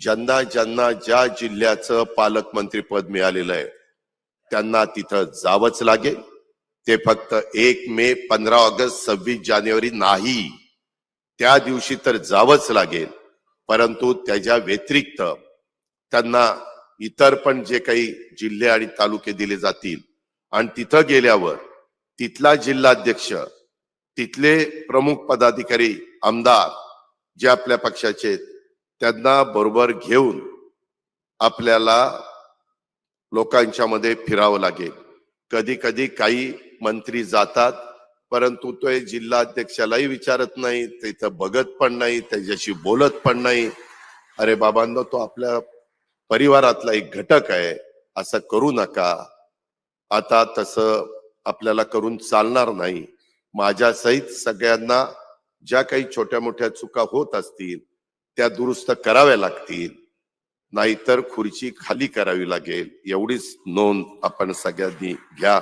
ज्यांना ज्यांना ज्या जिल्ह्याचं पालकमंत्री पद मिळालेलं आहे त्यांना तिथं जावंच लागेल. ते फक्त एक मे पंधरा ऑगस्ट सव्वीस जानेवारी नाही. त्या दिवशी तर जावंच लागेल. परंतु त्याच्या व्यतिरिक्त त्यांना इतर पण जे काही जिल्हे आणि तालुके दिले जातील. आणि तिथं गेल्यावर तिथला जिल्हाध्यक्ष तिथले प्रमुख पदाधिकारी आमदार जे आपल्या पक्षाचे त्यांना बरोबर घेऊन आपल्याला लोकांच्या मध्ये फिरावं लागेल. कधी कधी काही मंत्री जातात परंतु तो जिल्हाध्यक्षालाही विचारत नाही तिथं बघत पण नाही त्याच्याशी बोलत पण नाही. अरे बाबांनो तो आपल्या परिवारातला एक घटक आहे असं करू नका. आता तसं आपल्याला करून चालणार नाही. माझ्यासहित सगळ्यांना ज्या काही छोट्या मोठ्या चुका होत असतील त्या दुरुस्त कराव्या लागतील. नाहीतर खुर्ची खाली करावी लागेल. एवढीच नोंद आपण सगळ्यांनी घ्या.